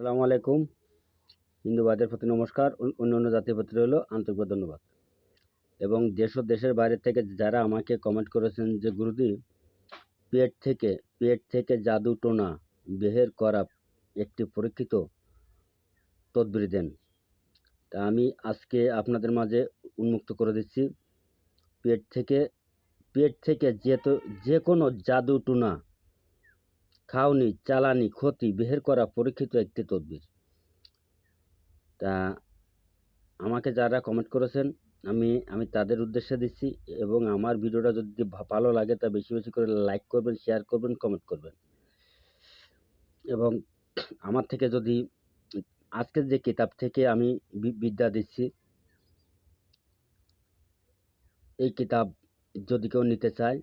আসসালামু আলাইকুম। হিন্দুবাদের প্রতি নমস্কার। অন্য- অন্য অন্য জাতির প্রতি রইল আন্তরিক ধন্যবাদ। এবং দেশ ও দেশের বাইরে থেকে যারা আমাকে কমেন্ট করেছেন যে গুরুদি পেট থেকে পেট থেকে জাদু টোনা বেহের করা একটি পরীক্ষিত তদবির দেন। তা আমি আজকে আপনাদের মাঝে উন্মুক্ত করে দিচ্ছি। পেট থেকে পেট থেকে যে তো যে কোনো জাদু টুনা খাওনি, চালানি, ক্ষতি বের করা পরীক্ষিত একটি তদবির। তা আমাকে যারা কমেন্ট করেছেন, আমি আমি তাদের উদ্দেশ্যে দিচ্ছি এবং আমার ভিডিওটা যদি ভালো লাগে তা বেশি বেশি করে লাইক করবেন শেয়ার করবেন কমেন্ট করবেন। এবং আমার থেকে যদি, আজকের যে কিতাব থেকে আমি বিদ্যা দিচ্ছি, এই কিতাব যদি কেউ নিতে চায়,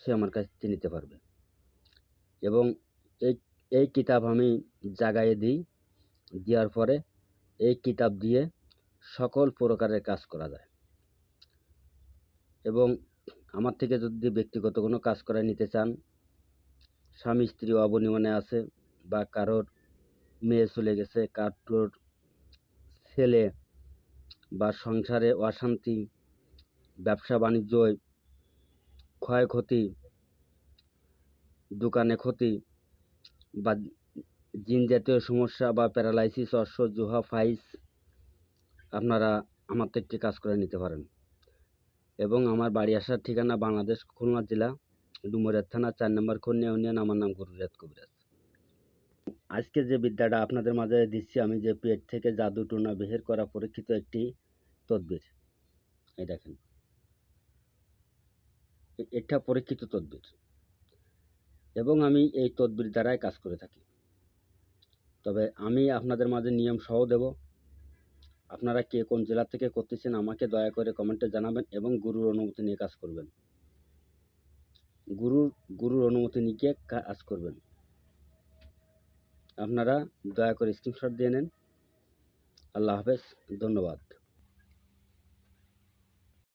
সে আমার কাছ থেকে নিতে পারবে। এবং এই এই কিতাব আমি জাগায়ে দিই। দেওয়ার পরে এই কিতাব দিয়ে সকল প্রকারের কাজ করা যায়। এবং আমার থেকে যদি ব্যক্তিগত কোনো কাজ করায় নিতে চান, স্বামী, স্ত্রী অবনিমনে আছে বা কারোর মেয়ে চলে গেছে, কারোর ছেলে বা সংসারে অশান্তি, ব্যবসা বাণিজ্য ক্ষয়ক্ষতি দোকানে ক্ষতি বা জিন জাতীয় সমস্যা বা প্যারালাইসিস অশ্ব জুহা ফাইস আপনারা আমার থেকে কাজ করে নিতে পারেন। এবং আমার বাড়ি আসার ঠিকানা বাংলাদেশ খুলনা জেলা, ডুমুরিয়া থানা, চার নম্বর কন্যা ইউনিয়ন, আমার নাম গুরুরাত কবিরাজ। আজকে যে বিদ্যাটা আপনাদের মাঝে দিচ্ছি, আমি যে পেট থেকে জাদু টুনা বের করা পরীক্ষিত একটি তদবির। এই দেখেন। এটা পরীক্ষিত তদবির। এবং আমি এই তদবির দ্বারাই কাজ করে থাকি। তবে আমি আপনাদের মাঝে নিয়ম সহ দেব। আপনারা কে কোন জেলা থেকে করতেছেন আমাকে দয়া করে কমেন্টে জানাবেন এবং গুরুর অনুমতি নিয়ে কাজ করবেন। গুরুর গুরুর অনুমতি নিয়ে কাজ করবেন। আপনারা দয়া করে স্ক্রিনশট দিয়ে নেন। আল্লাহ হাফেজ, ধন্যবাদ।